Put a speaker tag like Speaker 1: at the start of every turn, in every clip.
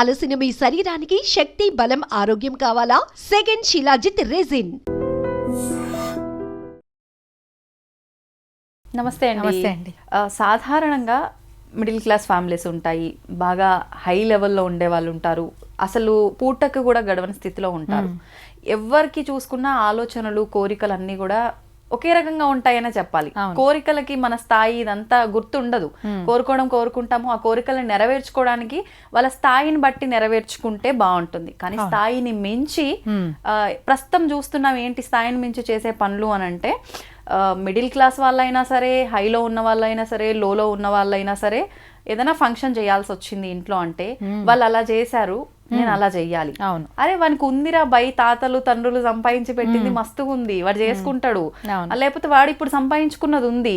Speaker 1: అలసిన మీ శరీరానికి శక్తి బలం ఆరోగ్యం కావాలా? Second shilajit resin.
Speaker 2: నమస్తే అండి.
Speaker 3: నమస్తే అండి.
Speaker 2: సాధారణంగా మిడిల్ క్లాస్ ఫ్యామిలీస్ ఉంటాయి. బాగా హై లెవెల్లో ఉండే వాళ్ళు ఉంటారు. అసలు పూటకు కూడా గడవని స్థితిలో ఉంటారు. ఎవరికి చూసుకున్న ఆలోచనలు కోరికలు అన్నీ కూడా ఒకే రకంగా ఉంటాయనే చెప్పాలి. కోరికలకి మన స్థాయి ఇదంతా గుర్తుండదు. కోరుకోవడం కోరుకుంటాము. ఆ కోరికలను నెరవేర్చుకోవడానికి వాళ్ళ స్థాయిని బట్టి నెరవేర్చుకుంటే బాగుంటుంది. కానీ స్థాయిని మించి ప్రస్తుతం చూస్తున్నాం ఏంటి స్థాయిని మించి చేసే పనులు అని అంటే మిడిల్ క్లాస్ వాళ్ళైనా సరే హైలో ఉన్న వాళ్ళైనా సరే లోలో ఉన్న వాళ్ళైనా సరే ఏదైనా ఫంక్షన్ చేయాల్సి వచ్చింది ఇంట్లో అంటే వాళ్ళు అలా చేశారు. నేను అలా చెయ్యాలి.
Speaker 3: అవును.
Speaker 2: అరే వానికి ఉందిరా బై తాతలు తండ్రులు సంపాదించి పెట్టింది మస్తుగా ఉంది వాడు చేసుకుంటాడు. లేకపోతే వాడు ఇప్పుడు సంపాదించుకున్నది ఉంది.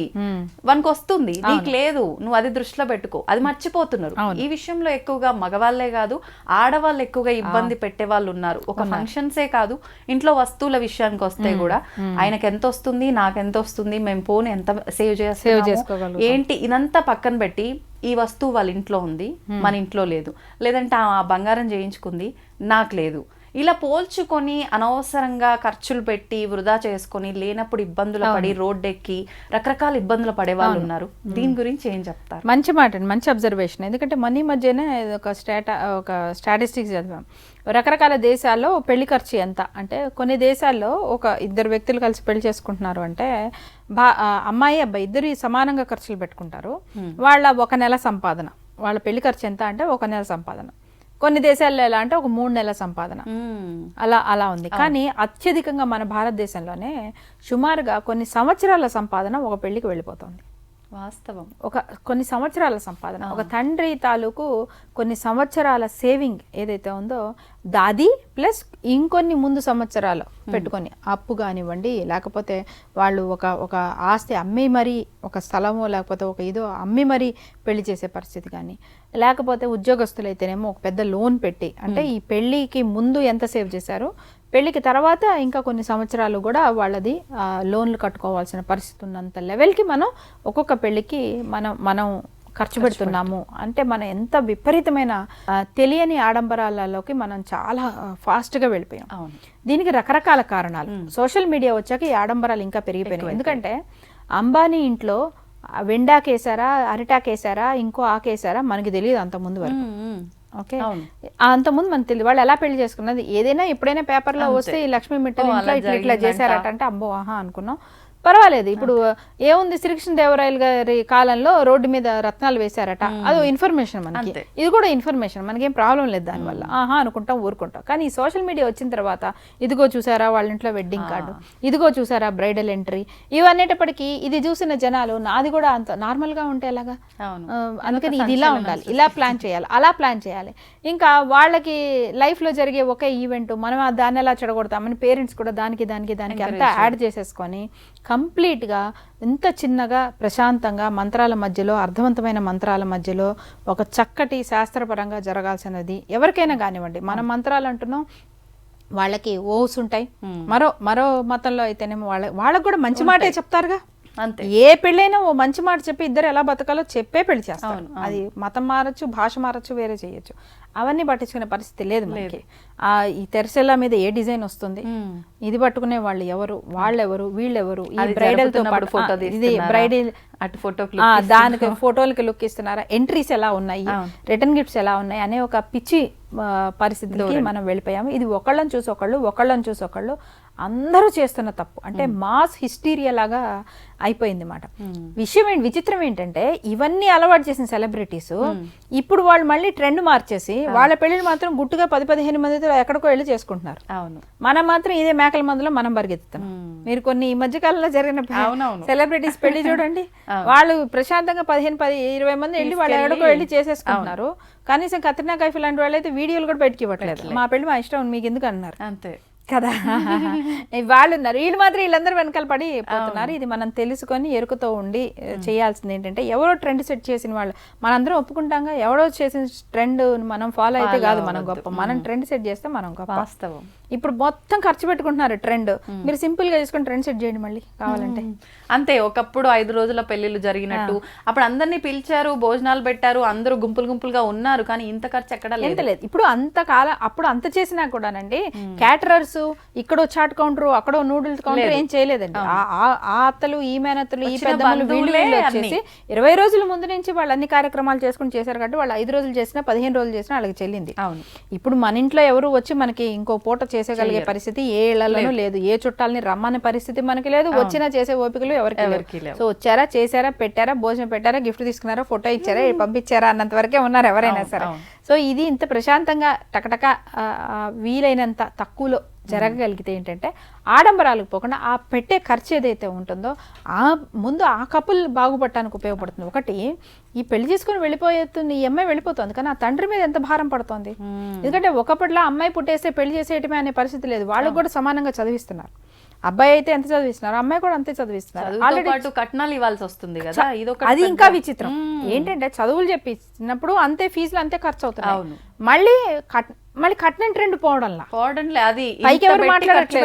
Speaker 2: వానికి వస్తుంది. నీకు లేదు నువ్వు అది దృష్టిలో పెట్టుకో. అది మర్చిపోతున్నారు. ఈ విషయంలో ఎక్కువగా మగవాళ్ళే కాదు ఆడవాళ్ళు ఎక్కువగా ఇబ్బంది పెట్టే వాళ్ళు ఉన్నారు. ఒక ఫంక్షన్సే కాదు ఇంట్లో వస్తువుల విషయానికి వస్తే కూడా ఆయనకి ఎంత వస్తుంది నాకు ఎంత వస్తుంది మేము పోనీ ఎంత సేవ్
Speaker 3: చేసుకోగలుగుతాం.
Speaker 2: ఏంటి ఇదంతా పక్కన పెట్టి ఈ వస్తువు వాళ్ళ ఇంట్లో ఉంది మన ఇంట్లో లేదు. లేదంటే ఆ బంగారం చేయించుకుంది నాకు లేదు. ఇలా పోల్చుకొని అనవసరంగా ఖర్చులు పెట్టి వృధా చేసుకొని లేనప్పుడు ఇబ్బందులు పడి రోడ్డెక్కి రకరకాల ఇబ్బందులు పడే వాళ్ళు ఉన్నారు. దీని గురించి ఏం చెప్తారు?
Speaker 3: మంచి మాట అండి మంచి అబ్జర్వేషన్ ఎందుకంటే మొన్న ఈ మధ్యనే ఒక స్టాటా ఒక స్టాటిస్టిక్స్ చదివాం. రకరకాల దేశాల్లో పెళ్ళి ఖర్చు ఎంత? అంటే కొన్ని దేశాల్లో ఒక ఇద్దరు వ్యక్తులు కలిసి పెళ్ళి చేసుకుంటున్నారు అంటే బా అమ్మాయి అబ్బాయి ఇద్దరు సమానంగా ఖర్చులు పెట్టుకుంటారు. వాళ్ళ ఒక నెల సంపాదన. వాళ్ళ పెళ్ళి ఖర్చు ఎంత అంటే ఒక నెల సంపాదన. కొన్ని దేశాల్లో ఎలా అంటే ఒక మూడు నెలల సంపాదన. అలా అలా ఉంది. కానీ అత్యధికంగా మన భారతదేశంలోనే సుమారుగా కొన్ని సంవత్సరాల సంపాదన ఒక పెళ్ళికి వెళ్ళిపోతుంది.
Speaker 2: వాస్తవం.
Speaker 3: ఒక కొన్ని సంవత్సరాల సంపాదన ఒక తండ్రి తాలూకు కొన్ని సంవత్సరాల సేవింగ్ ఏదైతే ఉందో దాది ప్లస్ ఇంకొన్ని ముందు సంవత్సరాలు పెట్టుకొని అప్పు కానివ్వండి లేకపోతే వాళ్ళు ఒక ఒక ఆస్తి అమ్మి మరీ ఒక స్థలమో లేకపోతే ఒక ఇదో అమ్మి మరీ పెళ్ళి చేసే పరిస్థితి కానీ లేకపోతే ఉద్యోగస్తులైతేనేమో ఒక పెద్ద లోన్ పెట్టి అంటే ఈ పెళ్ళికి ముందు ఎంత సేవ్ చేశారో? పెళ్ళికి తర్వాత ఇంకా కొన్ని సంవత్సరాలు కూడా వాళ్ళది లోన్లు కట్టుకోవాల్సిన పరిస్థితి ఉన్నంత లెవెల్కి మనం ఒక్కొక్క పెళ్ళికి మనం మనం ఖర్చు పెడుతున్నాము. అంటే మనం ఎంత విపరీతమైన తెలియని ఆడంబరాలలోకి మనం చాలా ఫాస్ట్గా వెళ్ళిపోయాం.
Speaker 2: అవును.
Speaker 3: దీనికి రకరకాల కారణాలు. సోషల్ మీడియా వచ్చాక ఈ ఆడంబరాలు ఇంకా పెరిగిపోయినాయి. ఎందుకంటే అంబానీ ఇంట్లో వెండాకేసారా అరిటాకేసారా ఇంకో ఆకేసారా మనకి తెలియదు అంత ముందు వరకు. ఓకే. అంతకుముందు మనకు తెలియదు వాళ్ళు ఎలా పెళ్ళి చేసుకున్నది ఏదైనా ఎప్పుడైనా పేపర్లో వస్తే ఈ లక్ష్మీ మిట్టలు ఇంట్లో. చేశారట అంటే అబ్బో ఆహా అనుకున్నాం పర్వాలేదు. ఇప్పుడు ఏముంది శ్రీకృష్ణ దేవరాయలు గారి కాలంలో రోడ్డు మీద రత్నాలు వేశారట. అదో ఇన్ఫర్మేషన్ మనకి. ఇది కూడా ఇన్ఫర్మేషన్. మనకేం ప్రాబ్లం లేదు దానివల్ల. ఆహా అనుకుంటాం ఊరుకుంటాం. కానీ ఈ సోషల్ మీడియా వచ్చిన తర్వాత ఇదిగో చూసారా వాళ్ళ ఇంట్లో వెడ్డింగ్ కార్డు ఇదిగో చూసారా బ్రైడల్ ఎంట్రీ ఇవన్నేటప్పటికీ ఇది చూసిన జనాలు నాది కూడా అంత నార్మల్గా ఉంటే ఎలాగా? అందుకని ఇది ఇలా ఉండాలి ఇలా ప్లాన్ చేయాలి అలా ప్లాన్ చేయాలి. ఇంకా వాళ్ళకి లైఫ్లో జరిగే ఒకే ఈవెంట్ మనం దాన్ని ఎలా చెడగొడతామని పేరెంట్స్ కూడా దానికి దానికి దానికి అంతా యాడ్ చేసేసుకొని కంప్లీట్గా ఇంత చిన్నగా ప్రశాంతంగా మంత్రాల మధ్యలో అర్థవంతమైన మంత్రాల మధ్యలో ఒక చక్కటి శాస్త్రపరంగా జరగాల్సినది ఎవరికైనా కానివ్వండి. మనం మంత్రాలు అంటున్నాం వాళ్ళకి ఓస్ ఉంటాయి. మరో మరో మతంలో అయితేనేమో వాళ్ళ వాళ్ళకు కూడా మంచి మాటే చెప్తారుగా?
Speaker 2: అంతే.
Speaker 3: ఏ పెళ్ళైనా ఓ మంచి మాట చెప్పి ఇద్దరు ఎలా బతకాలో చెప్పే పెళ్ళి చేస్తారు. అది మతం మారచ్చు భాష మారచ్చు వేరే చేయొచ్చు. అవన్నీ పట్టించుకునే పరిస్థితి లేదు మనకి. ఆ ఈ తెరసెల్లా మీద ఏ డిజైన్ వస్తుంది? ఇది పట్టుకునే వాళ్ళు ఎవరు? వాళ్ళెవరు? వీళ్ళెవరు? ఈ
Speaker 2: బ్రైడల్తో
Speaker 3: ఆ, ఇది? బ్రైడల్
Speaker 2: అటు look
Speaker 3: దానికి ఫోటోలకి లుక్ ఇస్తున్నారా? ఎంట్రీస్ ఎలా ఉన్నాయి? రిటర్న్ గిఫ్ట్స్ ఎలా ఉన్నాయి? అనే ఒక పిచ్చి ఆ, పరిస్థితికి మనం వెళ్ళిపోయాము. ఇది ఒకళ్ళని చూసి ఒకళ్ళు ఒకళ్ళని చూసి ఒకళ్ళు. అందరూ చేస్తున్న తప్పు. అంటే మాస్ హిస్టీరియా లాగా అయిపోయింది మాట. విషయం ఏంటి విచిత్రం ఏంటంటే ఇవన్నీ అలవాటు చేసిన సెలబ్రిటీస్ ఇప్పుడు వాళ్ళు మళ్ళీ ట్రెండ్ మార్చేసి వాళ్ళ పెళ్ళిళ్ళు మాత్రం గుట్టుగా పది పదిహేను మందితో ఎక్కడికో వెళ్ళి చేసుకుంటున్నారు.
Speaker 2: అవును.
Speaker 3: మనం మాత్రం ఇదే మేకల మందులో మనం పరిగెత్తుతున్నాం. మీరు కొన్ని ఈ మధ్య కాలంలో జరిగిన. సెలబ్రిటీస్ పెళ్ళి చూడండి. వాళ్ళు ప్రశాంతంగా పదిహేను పది ఇరవై మంది వెళ్ళి వాళ్ళు ఎక్కడికో వెళ్ళి చేసేసుకుంటున్నారు. కనీసం కత్రినా కైఫ్ లాంటి వాళ్ళు అయితే వీడియోలు కూడా బయటకి ఇవ్వట్లేదు. మా పెళ్ళి మా ఇష్టం మీకు ఎందుకు అన్నారు?
Speaker 2: అంతే.
Speaker 3: కదా? వాళ్ళు ఉన్నారు. వీళ్ళు మాత్రం వీళ్ళందరూ వెనకాల పడి పోతున్నారు. ఇది మనం తెలుసుకొని ఎరుకతో ఉండి చేయాల్సింది ఏంటంటే ఎవరో ట్రెండ్ సెట్ చేసిన వాళ్ళు. మనందరం ఒప్పుకుంటాంగా ఎవరో చేసిన ట్రెండ్ మనం ఫాలో అయితే కాదు మనం గొప్ప. మనం ట్రెండ్ సెట్ చేస్తే మనం గొప్ప.
Speaker 2: వాస్తవం.
Speaker 3: ఇప్పుడు మొత్తం ఖర్చు పెట్టుకుంటున్నారు ట్రెండ్. మీరు సింపుల్గా చేసుకుని ట్రెండ్ సెట్ చేయండి మళ్ళీ కావాలంటే.
Speaker 2: అంతే ఒకప్పుడు ఐదు రోజుల పెళ్ళిళ్ళు జరిగినట్టు. అప్పుడు అందరినీ పిలిచారు భోజనాలు పెట్టారు అందరూ గుంపులు గుంపులుగా ఉన్నారు కానీ ఇంత ఖర్చు ఎక్కడ లేదు.
Speaker 3: లేదు. ఇప్పుడు అంత కాలం అప్పుడు అంత చేసినా కూడానండి క్యాటరర్స్ ఇక్కడో చాట్ కౌంటర్ అక్కడో నూడిల్స్ కౌంటర్ ఏం చేయలేదండి. ఆ- అత్తలు ఈ మేనత్తలు ఈ. వచ్చేసి ఇరవై రోజుల ముందు నుంచి వాళ్ళు అన్ని కార్యక్రమాలు చేసుకుని చేశారు కాబట్టి వాళ్ళు ఐదు రోజులు చేసినా పదిహేను రోజులు చేసినా వాళ్ళకి చెల్లింది.
Speaker 2: అవును.
Speaker 3: ఇప్పుడు మన ఇంట్లో ఎవరు వచ్చి మనకి ఇంకో పూట చేసేయగలిగే పరిస్థితి ఏ ఇళ్ళలోనూ లేదు. ఏ చుట్టాలని రమ్మనే పరిస్థితి మనకి లేదు. వచ్చినా చేసే ఓపికలు ఎవరికి లేవు. సో వచ్చారా చేశారా పెట్టారా భోజనం పెట్టారా గిఫ్ట్ తీసుకున్నారా ఫోటో ఇచ్చారా పంపించారా అన్నంత వరకే ఉన్నారు ఎవరైనా సరే. సో ఇది ఇంత ప్రశాంతంగా టకటక వీలైనంత తక్కువలో జరగగలిగితే ఏంటంటే ఆడంబరాలకు పోకుండా ఆ పెట్టే ఖర్చు ఏదైతే ఉంటుందో ఆ ముందు ఆ కపుల్ బాగుపడటానికి ఉపయోగపడుతుంది. ఒకటి ఈ పెళ్ళి చేసుకుని వెళ్ళిపోతుంది ఈ అమ్మాయి వెళ్ళిపోతుంది కానీ ఆ తండ్రి మీద ఎంత భారం పడుతుంది? ఎందుకంటే ఒకప్పటిలో అమ్మాయి పుట్టేస్తే పెళ్ళి చేసేయటమే అనే పరిస్థితి లేదు. వాళ్ళకు కూడా సమానంగా చదివిస్తున్నారు. అబ్బాయి అయితే ఎంత చదివిస్తున్నారు? అమ్మాయి కూడా అంతే చదివిస్తున్నారు. ఆల్రెడీ
Speaker 2: కట్నాలు ఇవ్వాల్సి వస్తుంది కదా ఇది ఒక
Speaker 3: అది ఇంకా విచిత్రం. ఏంటంటే చదువులు చెప్పినప్పుడు అంతే ఫీజులు అంతే ఖర్చు అవుతున్నాయి. మళ్ళీ కట్ మళ్ళీ కట్నం ట్రెండ్ పోవడంలా?
Speaker 2: పోవడంలే అది.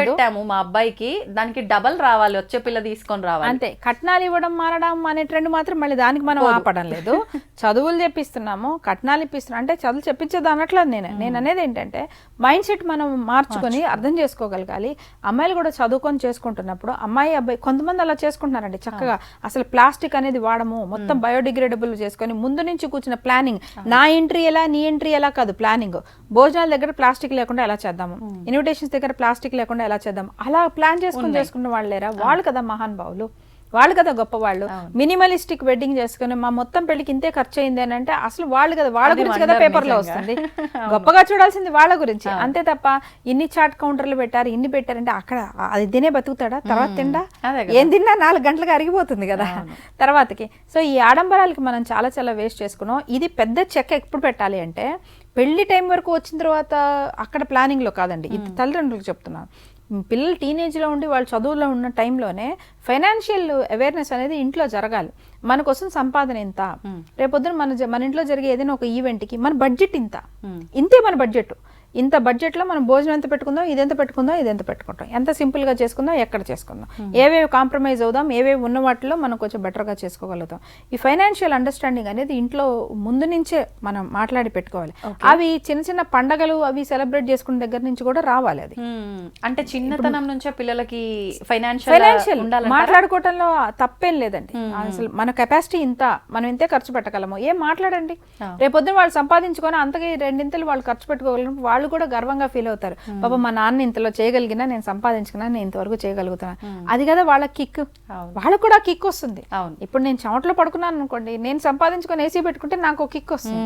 Speaker 2: పెట్టాము మా అబ్బాయికి దానికి డబల్ రావాలి వచ్చే పిల్ల తీసుకొని రావాలి.
Speaker 3: అంతే కట్నాలు ఇవ్వడం మారడం అనే ట్రెండ్ మాత్రం మళ్ళీ దానికి మనం ఆపడం లేదు. చదువులు చెప్పిస్తున్నాము కట్నాలు ఇప్పిస్తున్నాం అంటే చదువులు చెప్పించేది అనట్లేదు నేను. నేను అనేది ఏంటంటే మైండ్ సెట్ మనం మార్చుకొని అర్థం చేసుకోగలగాలి. అమ్మాయిలు కూడా చదువుకొని చేసుకుంటున్నప్పుడు అమ్మాయి అబ్బాయి కొంతమంది అలా చేసుకుంటున్నారండి చక్కగా. అసలు ప్లాస్టిక్ అనేది వాడము మొత్తం బయోడిగ్రేడబుల్ చేసుకొని ముందు నుంచి కూర్చున్న ప్లానింగ్. నా ఎంట్రీ ఎలా నీ ఎంట్రీ ఎలా కాదు ప్లానింగ్. భోజనాల దగ్గర ప్లాస్టిక్ లేకుండా ఎలా చేద్దాము? ఇన్విటేషన్స్ దగ్గర ప్లాస్టిక్ లేకుండా ఎలా చేద్దాం? అలా ప్లాన్ చేసుకుని చేసుకున్న వాళ్ళు లేరా? వాళ్ళు కదా మహాన్ భావులు వాళ్ళు కదా గొప్ప వాళ్ళు మినిమలిస్టిక్ వెడ్డింగ్ చేసుకుని మా మొత్తం పెళ్ళికి ఇంతే ఖర్చు అయింది అని అంటే అసలు వాళ్ళు కదా వాళ్ళ గురించి కదా పేపర్లో. వస్తుంది. గొప్పగా చూడాల్సింది వాళ్ళ గురించి. అంతే తప్ప ఇన్ని చాట్ కౌంటర్లు పెట్టారు ఇన్ని పెట్టారంటే అక్కడ అది తినే బతుకుతాడా? తర్వాత తిండా? ఏం తిన్నా నాలుగు గంటలకు అరిగిపోతుంది కదా. తర్వాతకి. సో ఈ ఆడంబరాలకి మనం చాలా చాలా వేస్ట్ చేసుకున్నాం. ఇది పెద్ద చెక్క ఎప్పుడు పెట్టాలి అంటే పెళ్ళి టైం వరకు వచ్చిన తర్వాత అక్కడ ప్లానింగ్లో కాదండి. ఇది తల్లిదండ్రులకు చెప్తున్నాను పిల్లలు teenage లో ఉండి వాళ్ళు చదువులో ఉన్న టైంలోనే ఫైనాన్షియల్ అవేర్నెస్ అనేది ఇంట్లో జరగాలి. మన కోసం సంపాదన ఎంత? రేపొద్దున మన మన ఇంట్లో జరిగే ఏదైనా ఒక ఈవెంట్కి మన బడ్జెట్ ఇంత? ఇంతే మన బడ్జెట్ ఇంత బడ్జెట్లో మనం భోజనం ఎంత పెట్టుకుందాం ఇదెంత పెట్టుకుందాం ఇదెంత పెట్టుకుంటాం. ఎంత సింపుల్గా చేసుకుందాం ఎక్కడ చేసుకుందాం. ఏవేవి కాంప్రమైజ్ అవుదాం ఏవేవి ఉన్న వాటిలో మనం కొంచెం better గా చేసుకోగలుగుతాం. ఈ ఫైనాన్షియల్ అండర్స్టాండింగ్ అనేది ఇంట్లో ముందు నుంచే మనం మాట్లాడి పెట్టుకోవాలి. అవి చిన్న చిన్న పండగలు అవి సెలబ్రేట్ చేసుకునే దగ్గర నుంచి కూడా రావాలి అది.
Speaker 2: అంటే చిన్నతనం నుంచే పిల్లలకి ఫైనాన్షియల్
Speaker 3: ఫైనాన్షియల్? మాట్లాడుకోవటంలో తప్పేం లేదండి. అసలు మన కెపాసిటీ ఇంత మనం ఇంతే ఖర్చు పెట్టగలము. ఏం మాట్లాడండి? రేపొద్దున వాళ్ళు సంపాదించుకొని అంతగా రెండింతలు వాళ్ళు ఖర్చు పెట్టుకోగలరు. వాళ్ళు కూడా గర్వంగా ఫీల్ అవుతారు. పాప మా నాన్న ఇంతలో చేయగలిగినా నేను సంపాదించుకున్నా నేను ఇంతవరకు చేయగలుగుతాను అది కదా వాళ్ళ కిక్. వాళ్ళకు కూడా కిక్ వస్తుంది.
Speaker 2: అవును.
Speaker 3: ఇప్పుడు నేను చెమటలో పడుకున్నాను అనుకోండి నేను సంపాదించుకొని ఏసీ పెట్టుకుంటే నాకు కిక్ వస్తుంది.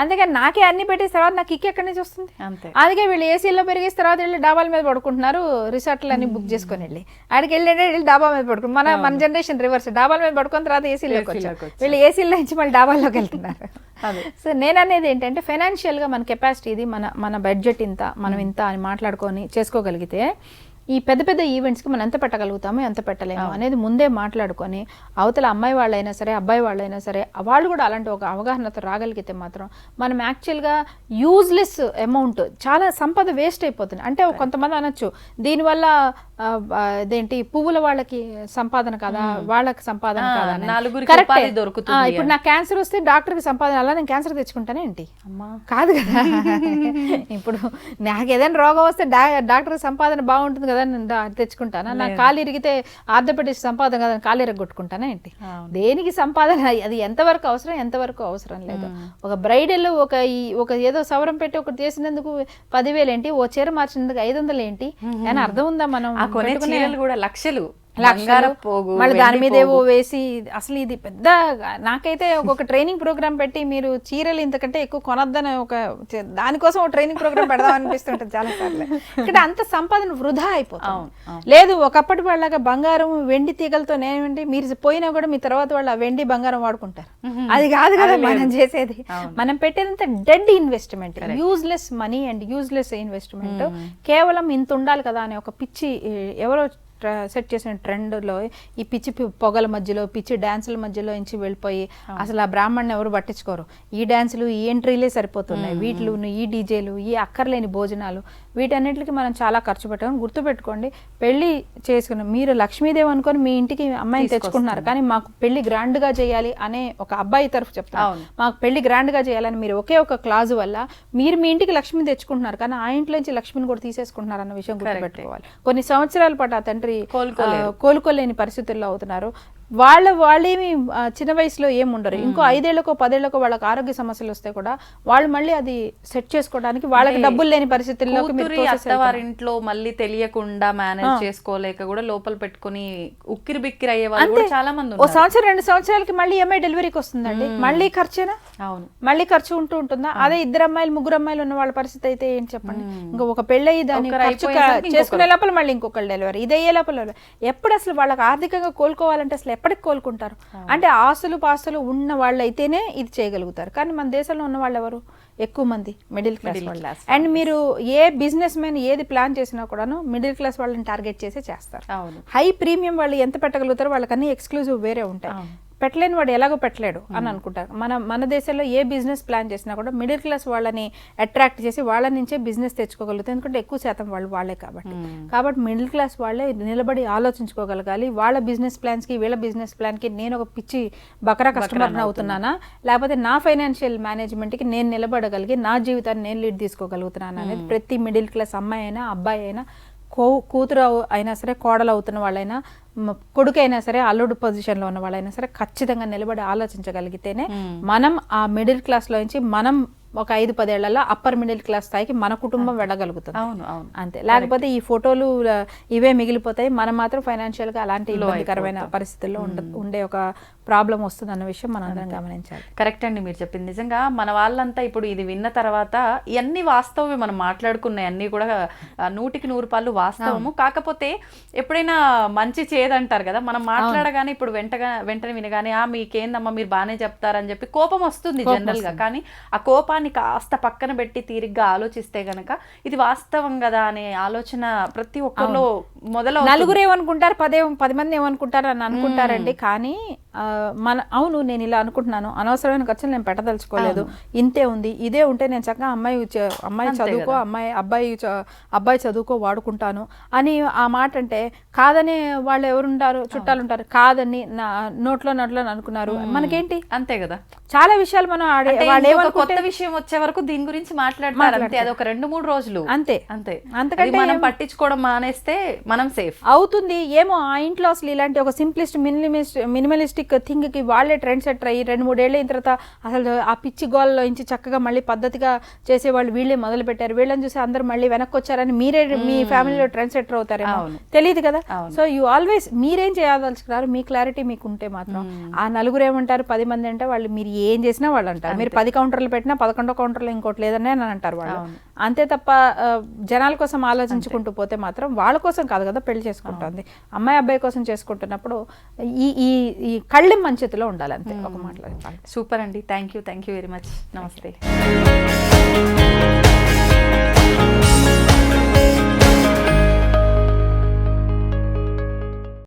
Speaker 3: అందుకని నాకే అన్ని పెట్టేసిన తర్వాత నాకు కిక్ ఎక్కడి నుంచి వస్తుంది?
Speaker 2: అంతే.
Speaker 3: అందుకే వీళ్ళు ఏసీలో పెరిగేసిన తర్వాత వెళ్ళి డాబాల మీద పడుకుంటున్నారు రిసార్ట్లు అన్ని బుక్ చేసుకొని వెళ్ళి. ఆడికి వెళ్ళి వెళ్ళి డాబా మీద పడుకుని మన మన జనరేషన్ రివర్స్ డాబాల మీద పడుకున్న తర్వాత ఏసీలోకి వచ్చారు. వీళ్ళు ఏసీలో నుంచి మళ్ళీ డాబాల్లోకి వెళ్తున్నారు. సో నేను అనేది ఏంటంటే ఫైనాన్షియల్గా మన కెపాసిటీ ఇది మన మన బడ్జెట్ ఇంత మనం ఇంత అని మాట్లాడుకొని చేసుకోగలిగితే ఈ పెద్ద పెద్ద ఈవెంట్స్కి మనం ఎంత పెట్టగలుగుతామో ఎంత పెట్టలేము అనేది ముందే మాట్లాడుకొని అవతల అమ్మాయి వాళ్ళైనా సరే అబ్బాయి వాళ్ళైనా సరే వాళ్ళు కూడా అలాంటి ఒక అవగాహనతో రాగలిగితే మాత్రం మనం యాక్చువల్గా యూజ్లెస్ అమౌంట్ చాలా సంపద వేస్ట్ అయిపోతుంది. అంటే కొంతమంది అనొచ్చు దీనివల్ల ఇదేంటి పువ్వుల వాళ్ళకి సంపాదన కదా వాళ్ళకి సంపాదన కదా
Speaker 2: దొరుకుతుంది
Speaker 3: ఇప్పుడు నాకు క్యాన్సర్ వస్తే డాక్టర్కి సంపాదన అలా నేను క్యాన్సర్ తెచ్చుకుంటానే ఏంటి?
Speaker 2: అమ్మా.
Speaker 3: కాదు కదా. ఇప్పుడు నాకు ఏదైనా రోగం వస్తే డాక్టర్ సంపాదన బాగుంటుంది కదా నేను తెచ్చుకుంటానా? నాకు కాలు ఇరిగితే ఆర్థోపెడిక్ సంపాదన కదా కాలు ఇరగొట్టుకుంటానా ఏంటి. దేనికి సంపాదన? అది ఎంతవరకు అవసరం ఎంతవరకు అవసరం లేదు. ఒక బ్రైడల్ ఒక ఈ ఒక ఏదో సవరం పెట్టి ఒకటి చేసినందుకు పదివేలు ఏంటి? ఓ చీర మార్చినందుకు ఐదు వందలు ఏంటి? అని అర్థం ఉందా మనం
Speaker 2: కూడా లక్షలు. పోగు
Speaker 3: మళ్ళీ దాని మీద ఏవో. వేసి అసలు ఇది పెద్ద నాకైతే ఒక ట్రైనింగ్ ప్రోగ్రామ్ పెట్టి మీరు చీరలు ఇంతకంటే ఎక్కువ కొనొద్దని ఒక దానికోసం ఒక ట్రైనింగ్ ప్రోగ్రామ్ పెడదాం అనిపిస్తుంటుంది చాలా సార్లు. ఇక్కడ అంత సంపాదన వృధా అయిపోతుంది. లేదు ఒకప్పటి వాళ్ళగా బంగారం వెండి తీగలతో నేనేంటి మీరు పోయినా కూడా మీ తర్వాత వాళ్ళు ఆ వెండి బంగారం వాడుకుంటారు. అది కాదు కదా మనం చేసేది. మనం పెట్టేదంతా dead investment useless money and useless investment కేవలం ఇంత ఉండాలి కదా అనే ఒక పిచ్చి ఎవరో సెట్ చేసిన ట్రెండ్లో ఈ పిచ్చి పొగల మధ్యలో పిచ్చి డ్యాన్సుల మధ్యలో నుంచి వెళ్ళిపోయి అసలు ఆ బ్రాహ్మణ్ని ఎవరు పట్టించుకోరు. ఈ డ్యాన్సులు ఈ ఎంట్రీలే సరిపోతున్నాయి. వీటిలు ఈ డీజేలు ఈ అక్కర్లేని భోజనాలు వీటన్నిటికి మనం చాలా ఖర్చు పెట్టాం. గుర్తుపెట్టుకోండి పెళ్ళి చేసుకున్న మీరు లక్ష్మీదేవి అనుకొని మీ ఇంటికి అమ్మాయిని తెచ్చుకుంటున్నారు. కానీ మాకు పెళ్ళి గ్రాండ్గా చేయాలి అనే ఒక అబ్బాయి తరఫు చెప్తాను. మాకు పెళ్ళి గ్రాండ్గా చేయాలని మీరు ఒకే ఒక క్లాజు వల్ల మీరు మీ ఇంటికి లక్ష్మిని తెచ్చుకుంటున్నారు. కానీ ఆ ఇంట్లో నుంచి లక్ష్మిని కూడా తీసేసుకుంటున్నారు అన్న విషయం గుర్తుపెట్టుకోవాలి. కొన్ని సంవత్సరాల పాటు ఆ తండ్రి ఆ, కోలుకోలేని పరిస్థితుల్లో అవుతున్నారు. వాళ్ళ వాళ్ళేమి చిన్న వయసులో ఏముండరు. ఇంకో ఐదేళ్ళకో పదేళ్ళకో వాళ్ళకి ఆరోగ్య సమస్యలు వస్తే కూడా వాళ్ళు మళ్ళీ అది సెట్ చేసుకోవడానికి వాళ్ళకి డబ్బులు లేని వెళ్తున్నారు.
Speaker 2: అత్తవారింట్లో మళ్ళీ తెలియకుండా మేనేజ్ చేసుకోలేక కూడా లోపల పెట్టుకుని ఉక్కిరి బిక్కిరి అయ్యే వాళ్ళు చాలా మంది
Speaker 3: ఓ
Speaker 2: ఉన్నారు.
Speaker 3: సంవత్సరం రెండు సంవత్సరాలకి మళ్ళీ ఎంఐ డెలివరీకి వస్తుందండి. మళ్ళీ ఖర్చేనా?
Speaker 2: అవును.
Speaker 3: మళ్ళీ ఖర్చు ఉంటూ ఉంటుందా? అదే ఇద్దరు అమ్మాయిలు ముగ్గురు అమ్మాయిలు ఉన్న వాళ్ళ పరిస్థితి అయితే ఏం చెప్పండి? ఇంకా ఒక పెళ్ళయి దాని ఖర్చు చేసుకునే లోపల మళ్ళీ ఇంకొకరు డెలివరీ ఇది అయ్యే లోపల. ఎప్పుడు అసలు వాళ్ళకి ఆర్థికంగా కోలుకోవాలంటే అసలు ఎప్పటికి కోలుకుంటారు. అంటే ఆస్తులు పాస్తులు ఉన్న వాళ్ళు అయితేనే ఇది చేయగలుగుతారు. కానీ మన దేశంలో ఉన్న వాళ్ళు ఎవరు ఎక్కువ మంది మిడిల్ క్లాస్ వాళ్ళు. అండ్ మీరు ఏ బిజినెస్ మ్యాన్ ఏది ప్లాన్ చేసినా కూడాను మిడిల్ క్లాస్ వాళ్ళని టార్గెట్ చేసే చేస్తారు. హై ప్రీమియం వాళ్ళు ఎంత పెట్టగలుగుతారో వాళ్ళకన్నీ ఎక్స్క్లూజివ్ వేరే ఉంటాయి. పెట్టలేని వాడు ఎలాగో పెట్టలేడు అని అనుకుంటారు. మన మన దేశంలో ఏ బిజినెస్ ప్లాన్ చేసినా కూడా మిడిల్ క్లాస్ వాళ్ళని అట్రాక్ట్ చేసి వాళ్ళ నుంచే బిజినెస్ తెచ్చుకోగలుగుతారు. ఎందుకంటే ఎక్కువ శాతం వాళ్ళు వాళ్ళే కాబట్టి. కాబట్టి మిడిల్ క్లాస్ వాళ్ళే నిలబడి ఆలోచించుకోగలగాలి. వాళ్ళ బిజినెస్ ప్లాన్స్కి వీళ్ళ బిజినెస్ ప్లాన్కి నేను ఒక పిచ్చి బకరా కస్టమర్ని అవుతున్నానా? లేకపోతే నా ఫైనాన్షియల్ మేనేజ్మెంట్కి నేను నిలబడగలిగి నా జీవితాన్ని నేను లీడ్ తీసుకోగలుగుతున్నాను అనేది ప్రతి మిడిల్ క్లాస్ అమ్మాయి అయినా అబ్బాయి అయినా కో కూతురు అయినా సరే కోడలు అవుతున్న వాళ్ళైనా మ- కొడుకు అయినా సరే అల్లుడు పొజిషన్లో ఉన్న వాళ్ళైనా సరే ఖచ్చితంగా నిలబడి ఆలోచించగలిగితేనే మనం ఆ మిడిల్ క్లాస్లో నుంచి మనం ఒక ఐదు పదేళ్ళలో అప్పర్ మిడిల్ క్లాస్ స్థాయికి మన కుటుంబం వెళ్ళగలుగుతుంది.
Speaker 2: అవును అవును.
Speaker 3: అంతే. లేకపోతే ఈ ఫోటోలు ఇవే మిగిలిపోతాయి. మనం మాత్రం ఫైనాన్షియల్గా అలాంటి ఇబ్బందికరమైన పరిస్థితుల్లో ఉండ ఉండే ఒక ప్రాబ్లం వస్తుంది అన్న విషయం మనం అందరం గమనించాలి.
Speaker 2: కరెక్ట్ అండి మీరు చెప్పింది. నిజంగా మన వాళ్ళంతా ఇప్పుడు ఇది విన్న తర్వాత ఇవన్నీ వాస్తవమే మనం మాట్లాడుకున్నాయి అన్ని కూడా నూటికి నూరు పాలు వాస్తవము. కాకపోతే ఎప్పుడైనా మంచి చేదంటారు కదా మనం మాట్లాడగానే ఇప్పుడు వెంటగా వెంటనే వినగానే ఆ మీకేందమ్మా మీరు బాగానే చెప్తారని చెప్పి కోపం వస్తుంది జనరల్గా కానీ ఆ కోపాన్ని కాస్త పక్కన పెట్టి తీరిగ్గా ఆలోచిస్తే గనక ఇది వాస్తవం కదా అనే ఆలోచన ప్రతి ఒక్కరిలో మొదలవుతుంది.
Speaker 3: నలుగురు ఏమనుకుంటారు పదే పది మంది ఏమనుకుంటారు అని అనుకుంటారండి. కానీ మన అవును నేను ఇలా అనుకుంటున్నాను. అనవసరమైన ఖర్చులు నేను పెట్టదలుచుకోలేదు. ఇంతే ఉంది. ఇదే ఉంటే నేను చక్కగా అమ్మాయి అమ్మాయి చదువుకో అమ్మాయి అబ్బాయి అబ్బాయి చదువుకో వాడుకుంటాను అని ఆ మాట అంటే కాదని వాళ్ళు ఎవరుంటారు? చుట్టాలు ఉంటారు కాదని నా నోట్లో నోట్లో అనుకున్నారు. మనకేంటి?
Speaker 2: అంతే కదా.
Speaker 3: చాలా విషయాలు మనం ఆడే
Speaker 2: కొత్త విషయం వచ్చే వరకు దీని గురించి మాట్లాడతారు. అంతే అది ఒక రెండు మూడు రోజులు.
Speaker 3: అంతే.
Speaker 2: అంతే.
Speaker 3: అంతకంటే
Speaker 2: మనం పట్టించుకోవడం మానేస్తే మనం సేఫ్.
Speaker 3: అవుతుంది. ఏమో ఆ ఇంట్లో అసలు ఇలాంటి ఒక సింప్లిస్ట్ మినిమిస్ట్ మినిమలిస్టిక్ థింగ్కి వాళ్ళే ట్రెండ్ సెటర్ అయ్యి రెండు మూడేళ్ళు అయిన తర్వాత అసలు ఆ పిచ్చి గోల్లో ఇంచి చక్కగా మళ్ళీ పద్ధతిగా చేసేవాళ్ళు వీళ్ళే మొదలు పెట్టారు వీళ్ళని చూసి అందరూ మళ్ళీ వెనక్కి వచ్చారని మీరే మీ ఫ్యామిలీలో ట్రెండ్ సెటర్ అవుతారేమో.
Speaker 2: అవును.
Speaker 3: తెలియదు కదా. సో యూ ఆల్వేస్ మీరేం చేయదలుచుకున్నారు మీ క్లారిటీ మీకు ఉంటే మాత్రం ఆ నలుగురు ఏమంటారు? పది మంది అంటే వాళ్ళు మీరు ఏం చేసినా వాళ్ళు అంటారు. మీరు పది కౌంటర్లు పెట్టినా పదకొండో కౌంటర్లో ఇంకోటి లేదని అని అంటారు వాళ్ళు. అంతే తప్ప జనాల కోసం ఆలోచించుకుంటూ పోతే మాత్రం వాళ్ళ కోసం కాదు కదా పెళ్ళి చేసుకుంటుంది. అమ్మాయి అబ్బాయి కోసం చేసుకుంటున్నప్పుడు ఈ ఈ ఈ కళ్ళెం మంచితిలో ఉండాలి అంతే ఒక మాటలో
Speaker 2: సూపర్ అండి. Thank you thank you very much నమస్తే.